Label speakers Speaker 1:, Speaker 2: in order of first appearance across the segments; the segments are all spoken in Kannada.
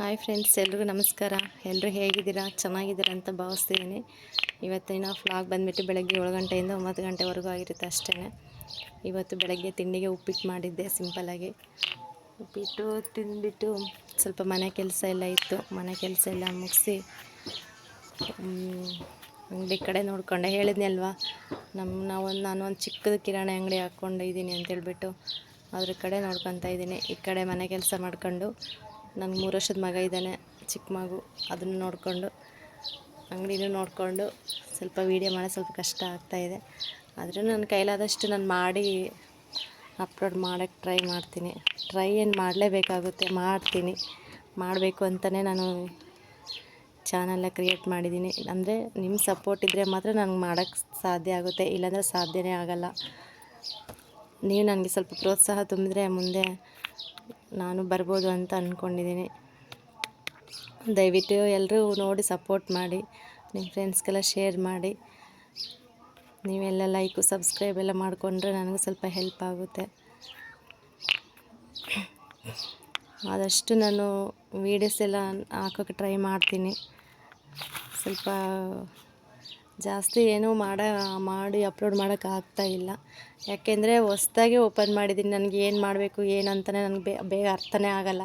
Speaker 1: ಹಾಯ್ ಫ್ರೆಂಡ್ಸ್, ಎಲ್ರಿಗೂ ನಮಸ್ಕಾರ. ಎಲ್ಲರೂ ಹೇಗಿದ್ದೀರಾ? ಚೆನ್ನಾಗಿದ್ದೀರಾ ಅಂತ ಭಾವಿಸ್ತಿದ್ದೀನಿ. ಇವತ್ತಿನ ಫ್ಲಾಗ್ ಬಂದುಬಿಟ್ಟು ಬೆಳಗ್ಗೆ ಏಳು ಗಂಟೆಯಿಂದ ಒಂಬತ್ತು ಗಂಟೆವರೆಗೂ ಆಗಿರುತ್ತೆ ಅಷ್ಟೇ. ಇವತ್ತು ಬೆಳಗ್ಗೆ ತಿಂಡಿಗೆ ಉಪ್ಪಿಟ್ಟು ಮಾಡಿದ್ದೆ ಸಿಂಪಲ್ಲಾಗಿ ಉಪ್ಪಿಟ್ಟು ತಿಂದುಬಿಟ್ಟು ಸ್ವಲ್ಪ ಮನೆ ಕೆಲಸ ಎಲ್ಲ ಇತ್ತು. ಮನೆ ಕೆಲಸ ಎಲ್ಲ ಮುಗಿಸಿ ಅಂಗಡಿ ಕಡೆ ನೋಡ್ಕೊಂಡೆ. ಹೇಳಿದ್ನಿ ಅಲ್ವಾ ನಮ್ಮ ನಾವೊಂದು ನಾನು ಒಂದು ಚಿಕ್ಕದು ಕಿರಾಣಿ ಅಂಗಡಿ ಹಾಕ್ಕೊಂಡಿದ್ದೀನಿ ಅಂತೇಳ್ಬಿಟ್ಟು. ಅದ್ರ ಕಡೆ ನೋಡ್ಕೊತಾ ಇದ್ದೀನಿ. ಈ ಕಡೆ ಮನೆ ಕೆಲಸ ಮಾಡ್ಕೊಂಡು ನನಗೆ ಮೂರು ವರ್ಷದ ಮಗ ಇದ್ದಾನೆ, ಚಿಕ್ಕ ಮಗು. ಅದನ್ನು ನೋಡಿಕೊಂಡು, ಅಂಗಡಿನೂ ನೋಡಿಕೊಂಡು ಸ್ವಲ್ಪ ವೀಡಿಯೋ ಮಾಡೋದು ಸ್ವಲ್ಪ ಕಷ್ಟ ಆಗ್ತಾಯಿದೆ ಆದರೂ ನನ್ನ ಕೈಲಾದಷ್ಟು ನಾನು ಮಾಡಿ ಅಪ್ಲೋಡ್ ಮಾಡೋಕ್ಕೆ ಟ್ರೈ ಮಾಡ್ತೀನಿ. ಟ್ರೈ ಏನು ಮಾಡಲೇಬೇಕಾಗುತ್ತೆ, ಮಾಡ್ತೀನಿ. ಮಾಡಬೇಕು ಅಂತಲೇ ನಾನು ಚಾನೆಲ್ಲ ಕ್ರಿಯೇಟ್ ಮಾಡಿದ್ದೀನಿ. ಅಂದರೆ ನಿಮ್ಮ ಸಪೋರ್ಟ್ ಇದ್ದರೆ ಮಾತ್ರ ನನಗೆ ಮಾಡೋಕ್ಕೆ ಸಾಧ್ಯ ಆಗುತ್ತೆ, ಇಲ್ಲಾಂದರೆ ಸಾಧ್ಯವೇ ಆಗಲ್ಲ. ನೀವು ನನಗೆ ಸ್ವಲ್ಪ ಪ್ರೋತ್ಸಾಹ ತುಂಬಿದ್ರೆ ಮುಂದೆ ನಾನು ಬರ್ಬೋದು ಅಂತ ಅಂದ್ಕೊಂಡಿದ್ದೀನಿ ದಯವಿಟ್ಟು ಎಲ್ಲರೂ ನೋಡಿ ಸಪೋರ್ಟ್ ಮಾಡಿ ನಿಮ್ಮ ಫ್ರೆಂಡ್ಸ್ಗೆಲ್ಲ ಶೇರ್ ಮಾಡಿ. ನೀವೆಲ್ಲ ಲೈಕು ಸಬ್ಸ್ಕ್ರೈಬ್ ಎಲ್ಲ ಮಾಡಿಕೊಂಡ್ರೆ ನನಗೂ ಸ್ವಲ್ಪ ಹೆಲ್ಪ್ ಆಗುತ್ತೆ. ಆದಷ್ಟು ನಾನು ವೀಡಿಯೋಸ್ ಎಲ್ಲ ಹಾಕೋಕ್ಕೆ ಟ್ರೈ ಮಾಡ್ತೀನಿ. ಸ್ವಲ್ಪ ಜಾಸ್ತಿ ಏನೂ ಮಾಡ, ಮಾಡಿ ಅಪ್ಲೋಡ್ ಮಾಡೋಕ್ಕಾಗ್ತಾ ಇಲ್ಲ. ಯಾಕೆಂದರೆ ಹೊಸ್ದಾಗಿ ಓಪನ್ ಮಾಡಿದ್ದೀನಿ ನನಗೆ ಏನು ಮಾಡಬೇಕು, ಏನು ಅಂತಲೇ ನನಗೆ ಬೇ, ಬೇಗ ಅರ್ಥನೇ ಆಗಲ್ಲ.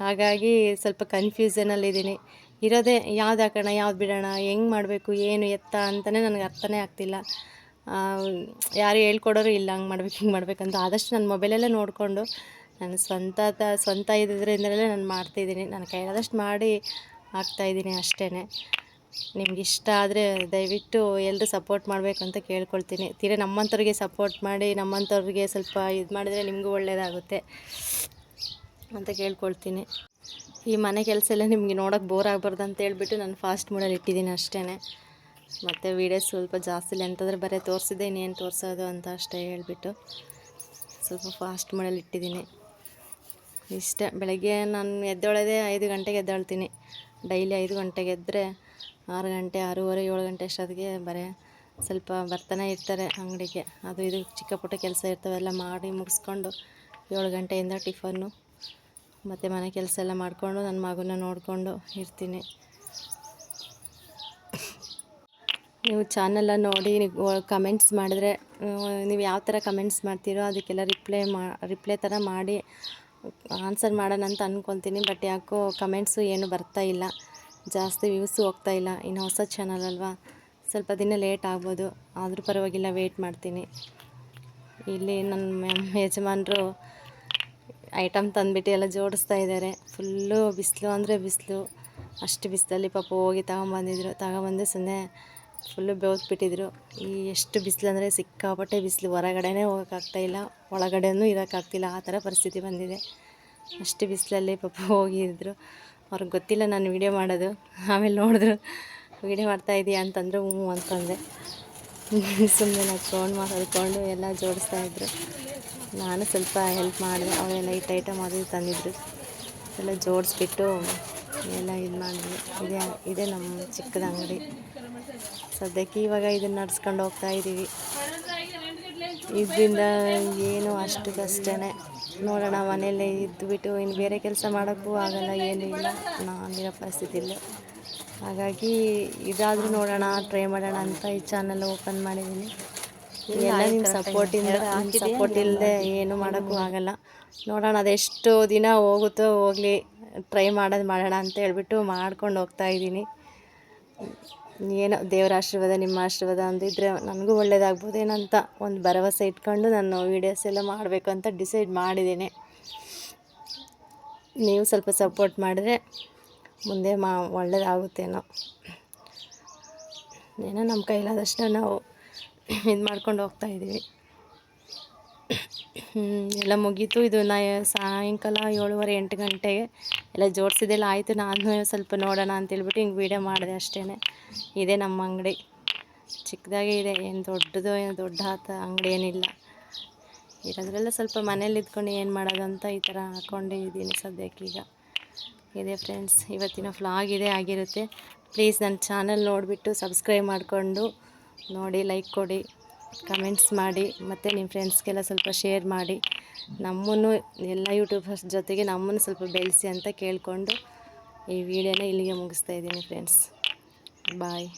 Speaker 1: ಹಾಗಾಗಿ ಸ್ವಲ್ಪ ಕನ್ಫ್ಯೂಸನಲ್ಲಿದ್ದೀನಿ ಇರೋದೇ ಯಾವ್ದು ಹಾಕೋಣ, ಯಾವ್ದು ಬಿಡೋಣ, ಹೆಂಗೆ ಮಾಡಬೇಕು, ಏನು ಎತ್ತ ಅಂತಲೇ ನನಗೆ ಅರ್ಥನೇ ಆಗ್ತಿಲ್ಲ. ಯಾರು ಹೇಳ್ಕೊಡೋರು ಇಲ್ಲ, ಹಂಗೆ ಮಾಡ್ಬೇಕು, ಹಿಂಗೆ ಮಾಡ್ಬೇಕಂತ ಆದಷ್ಟು ನನ್ನ ಮೊಬೈಲಲ್ಲೇ ನೋಡಿಕೊಂಡು ನನ್ನ ಸ್ವಂತ ತ, ಸ್ವಂತ ಇದ್ದಿದ್ದರಿಂದಲೇ ನಾನು ಮಾಡ್ತಿದ್ದೀನಿ ನನ್ನ ಕೈಲಾದಷ್ಟು ಮಾಡಿ ಹಾಕ್ತಾಯಿದ್ದೀನಿ ಅಷ್ಟೇ ನಿಮ್ಗೆ ಇಷ್ಟ ಆದರೆ ದಯವಿಟ್ಟು ಎಲ್ಲರೂ ಸಪೋರ್ಟ್ ಮಾಡಬೇಕು ಅಂತ ಕೇಳ್ಕೊಳ್ತೀನಿ. ತೀರ ನಮ್ಮಂಥವ್ರಿಗೆ ಸಪೋರ್ಟ್ ಮಾಡಿ ನಮ್ಮಂಥವ್ರಿಗೆ ಸ್ವಲ್ಪ ಇದು ಮಾಡಿದರೆ ನಿಮಗೂ ಒಳ್ಳೆಯದಾಗುತ್ತೆ ಅಂತ ಕೇಳ್ಕೊಳ್ತೀನಿ. ಈ ಮನೆ ಕೆಲಸ ಎಲ್ಲ ನಿಮಗೆ ನೋಡೋಕ್ಕೆ ಬೋರ್ ಆಗಬಾರ್ದು ಅಂತ ಹೇಳ್ಬಿಟ್ಟು ನಾನು ಫಾಸ್ಟ್ ಮೂಡಲ್ಲಿ ಇಟ್ಟಿದ್ದೀನಿ ಅಷ್ಟೇ ಮತ್ತು ವೀಡಿಯೋಸ್ ಸ್ವಲ್ಪ ಜಾಸ್ತಿ ಲೆಂತ್ ಬರೀ ತೋರಿಸಿದೆ ಇನ್ನೇನು ತೋರಿಸೋದು ಅಂತ ಅಷ್ಟೇ ಹೇಳಿಬಿಟ್ಟು ಸ್ವಲ್ಪ ಫಾಸ್ಟ್ ಮೂಡಲ್ಲಿ ಇಟ್ಟಿದ್ದೀನಿ. ಇಷ್ಟ. ಬೆಳಗ್ಗೆ ನಾನು ಎದ್ದೊಳದೆ ಐದು ಗಂಟೆಗೆ ಎದ್ದೇಳ್ತೀನಿ. ಡೈಲಿ ಐದು ಗಂಟೆಗೆ ಎದ್ದರೆ ಆರು ಗಂಟೆ, ಆರೂವರೆ, ಏಳು ಗಂಟೆ ಅಷ್ಟೊತ್ತಿಗೆ ಬರೀ ಸ್ವಲ್ಪ ಬರ್ತಾನೆ ಇರ್ತಾರೆ ಅಂಗಡಿಗೆ. ಅದು ಇದು ಚಿಕ್ಕ ಪುಟ್ಟ ಕೆಲಸ ಇರ್ತವೆಲ್ಲ ಮಾಡಿ ಮುಗಿಸ್ಕೊಂಡು ಏಳು ಗಂಟೆಯಿಂದ ಟಿಫನ್ನು ಮತ್ತು ಮನೆ ಕೆಲಸ ಎಲ್ಲ ಮಾಡಿಕೊಂಡು ನನ್ನ ಮಗನ ನೋಡಿಕೊಂಡು ಇರ್ತೀನಿ. ನೀವು ಚಾನಲ್ಲ ನೋಡಿ ಕಮೆಂಟ್ಸ್ ಮಾಡಿದ್ರೆ, ನೀವು ಯಾವ ಥರ ಕಮೆಂಟ್ಸ್ ಮಾಡ್ತೀರೋ ಅದಕ್ಕೆಲ್ಲ ರಿಪ್ಲೈ ಮಾ ರಿಪ್ಲೈ ಥರ ಮಾಡಿ ಆನ್ಸರ್ ಮಾಡೋಣ ಅಂತ ಅಂದ್ಕೊತೀನಿ ಬಟ್ ಯಾಕೋ ಕಮೆಂಟ್ಸು ಏನು ಬರ್ತಾ ಇಲ್ಲ. ಜಾಸ್ತಿ ವ್ಯೂಸು ಹೋಗ್ತಾ ಇಲ್ಲ. ಇನ್ನು ಹೊಸ ಚಾನಲ್ ಅಲ್ವಾ? ಸ್ವಲ್ಪ ದಿನ ಲೇಟ್ ಆಗ್ಬೋದು. ಆದರೂ ಪರವಾಗಿಲ್ಲ ವೆಯ್ಟ್ ಮಾಡ್ತೀನಿ. ಇಲ್ಲಿ ನನ್ನ ಯಜಮಾನರು ಐಟಮ್ ತಂದುಬಿಟ್ಟು ಎಲ್ಲ ಜೋಡಿಸ್ತಾ ಇದ್ದಾರೆ ಫುಲ್ಲು ಬಿಸಿಲು ಅಂದರೆ ಬಿಸಿಲು. ಅಷ್ಟು ಬಿಸಿಲಲ್ಲಿ ಪಾಪ ಹೋಗಿ ತಗೊಂಬಂದಿದ್ರು. ತಗೊಂಬಂದು ಸುಮ್ಮನೆ ಫುಲ್ಲು ಬೆವ್ತ್ಬಿಟ್ಟಿದ್ರು ಈ ಎಷ್ಟು ಬಿಸಿಲು ಅಂದರೆ ಸಿಕ್ಕಾಪಟ್ಟೆ ಬಿಸಿಲು. ಹೊರಗಡೆನೇ ಹೋಗೋಕ್ಕಾಗ್ತಾಯಿಲ್ಲ ಒಳಗಡೆನೂ ಇರೋಕ್ಕಾಗ್ತಿಲ್ಲ ಆ ಥರ ಪರಿಸ್ಥಿತಿ ಬಂದಿದೆ. ಅಷ್ಟು ಬಿಸಿಲಲ್ಲಿ ಪಾಪ ಹೋಗಿದ್ರು. ಅವ್ರಿಗೆ ಗೊತ್ತಿಲ್ಲ ನಾನು ವೀಡಿಯೋ ಮಾಡೋದು. ಆಮೇಲೆ ನೋಡಿದ್ರು, ವೀಡಿಯೋ ಮಾಡ್ತಾಯಿದ್ದೀಯಾ ಅಂತಂದರು, ಹ್ಞೂ ಅಂತಂದೆ. ಸುಮ್ಮನೆ ನಡ್ಕೊಂಡು ಮಾತಾಡ್ಕೊಂಡು ಎಲ್ಲ ಜೋಡಿಸ್ತಾಯಿದ್ರು ನಾನು ಸ್ವಲ್ಪ ಹೆಲ್ಪ್ ಮಾಡಿದೆ. ಅವರೆಲ್ಲ ಐಟ್ ಐಟಮ್ ಅದು ತಂದಿದ್ರು. ಎಲ್ಲ ಜೋಡಿಸ್ಬಿಟ್ಟು ಎಲ್ಲ ಇದು ಮಾಡಿದ್ವಿ. ಇದೇ ಇದೇ ನಮ್ಮ ಚಿಕ್ಕದ ಅಂಗಡಿ. ಸದ್ಯಕ್ಕೆ ಇವಾಗ ಇದನ್ನು ನಡ್ಸ್ಕೊಂಡು ಹೋಗ್ತಾ ಇದ್ದೀವಿ ಇದರಿಂದ ಏನು ಅಷ್ಟಕ್ಕಷ್ಟೇ ನೋಡೋಣ ಮನೆಯಲ್ಲೇ ಇದ್ದುಬಿಟ್ಟು ಇನ್ನು ಬೇರೆ ಕೆಲಸ ಮಾಡೋಕ್ಕೂ ಆಗಲ್ಲ ಏನೂ ಇಲ್ಲ. ನಾನಿರೋ ಪರಿಸ್ಥಿತಿಯಲ್ಲಿ ಹಾಗಾಗಿ ಇದಾದರೂ ನೋಡೋಣ ಟ್ರೈ ಮಾಡೋಣ ಅಂತ ಈ ಚಾನಲ್ ಓಪನ್ ಮಾಡಿದ್ದೀನಿ. ಎಲ್ಲ ನಿಮ್ಮ ಸಪೋರ್ಟಿಂದ ಸಪೋರ್ಟ್ ಇಲ್ಲದೆ ಏನು ಮಾಡೋಕ್ಕೂ ಆಗಲ್ಲ. ನೋಡೋಣ ಅದೆಷ್ಟು ದಿನ ಹೋಗುತ್ತೋ ಹೋಗಲಿ ಟ್ರೈ ಮಾಡೋದು ಮಾಡೋಣ ಅಂತ ಹೇಳ್ಬಿಟ್ಟು ಮಾಡ್ಕೊಂಡು ಹೋಗ್ತಾ ಇದ್ದೀನಿ. ಏನೋ ದೇವರ ಆಶೀರ್ವಾದ, ನಿಮ್ಮ ಆಶೀರ್ವಾದ ಅಂದಿದ್ರೆ ನನಗೂ ಒಳ್ಳೇದಾಗ್ಬೋದೇನಂತ ಒಂದು ಭರವಸೆ ಇಟ್ಕೊಂಡು ನಾನು ವೀಡಿಯೋಸ್ ಎಲ್ಲ ಮಾಡಬೇಕು ಅಂತ ಡಿಸೈಡ್ ಮಾಡಿದ್ದೀನಿ. ನೀವು ಸ್ವಲ್ಪ ಸಪೋರ್ಟ್ ಮಾಡಿದ್ರೆ ಮುಂದೆ ಮಾ ಒಳ್ಳೇದಾಗುತ್ತೇನೋ ಏನೋ ನಮ್ಮ ಕೈಲಾದಷ್ಟು ನಾವು ಇದು ಮಾಡ್ಕೊಂಡು ಹೋಗ್ತಾಯಿದ್ದೀವಿ ಎಲ್ಲ ಮುಗೀತು. ಇದು ನಾ ಸಾಯಂಕಾಲ ಏಳುವರೆ ಎಂಟು ಗಂಟೆಗೆ ಎಲ್ಲ ಜೋಡಿಸಿದೆಲ್ಲ ಆಯಿತು. ನಾನು ಸ್ವಲ್ಪ ನೋಡೋಣ ಅಂತೇಳ್ಬಿಟ್ಟು ಹಿಂಗೆ ವೀಡಿಯೋ ಮಾಡಿದೆ ಅಷ್ಟೇ ಇದೆ ನಮ್ಮ ಅಂಗಡಿ. ಚಿಕ್ಕದಾಗೆ ಇದೆ. ಏನು ದೊಡ್ಡದು ಏನು ದೊಡ್ಡ ಆತ ಅಂಗಡಿ ಏನಿಲ್ಲ. ಇರೋದ್ರೆಲ್ಲ ಸ್ವಲ್ಪ ಮನೇಲಿ ಇದ್ಕೊಂಡು ಏನು ಮಾಡೋದು ಅಂತ ಈ ಥರ ಹಾಕ್ಕೊಂಡಿದ್ದೀನಿ ಸದ್ಯಕ್ಕೀಗ ಇದೆ ಫ್ರೆಂಡ್ಸ್ ಇವತ್ತಿನ ಫ್ಲಾಗ್ ಇದೆ ಆಗಿರುತ್ತೆ. ಪ್ಲೀಸ್ ನನ್ನ ಚಾನಲ್ ನೋಡಿಬಿಟ್ಟು ಸಬ್ಸ್ಕ್ರೈಬ್ ಮಾಡಿಕೊಂಡು ನೋಡಿ ಲೈಕ್ ಕೊಡಿ. ಕಮೆಂಟ್ಸ್ ಮಾಡಿ, ಮತ್ತು ನಿಮ್ಮ ಫ್ರೆಂಡ್ಸ್ಗೆಲ್ಲ ಸ್ವಲ್ಪ ಶೇರ್ ಮಾಡಿ. ನಮ್ಮನ್ನು, ಎಲ್ಲ ಯೂಟ್ಯೂಬರ್ಸ್ ಜೊತೆಗೆ ನಮ್ಮನ್ನು ಸ್ವಲ್ಪ ಬೆಳೆಸಿ ಅಂತ ಕೇಳಿಕೊಂಡು ಈ ವಿಡಿಯೋನ ಇಲ್ಲಿಗೆ ಮುಗಿಸ್ತಾ ಇದ್ದೀನಿ ಫ್ರೆಂಡ್ಸ್ ಬಾಯ್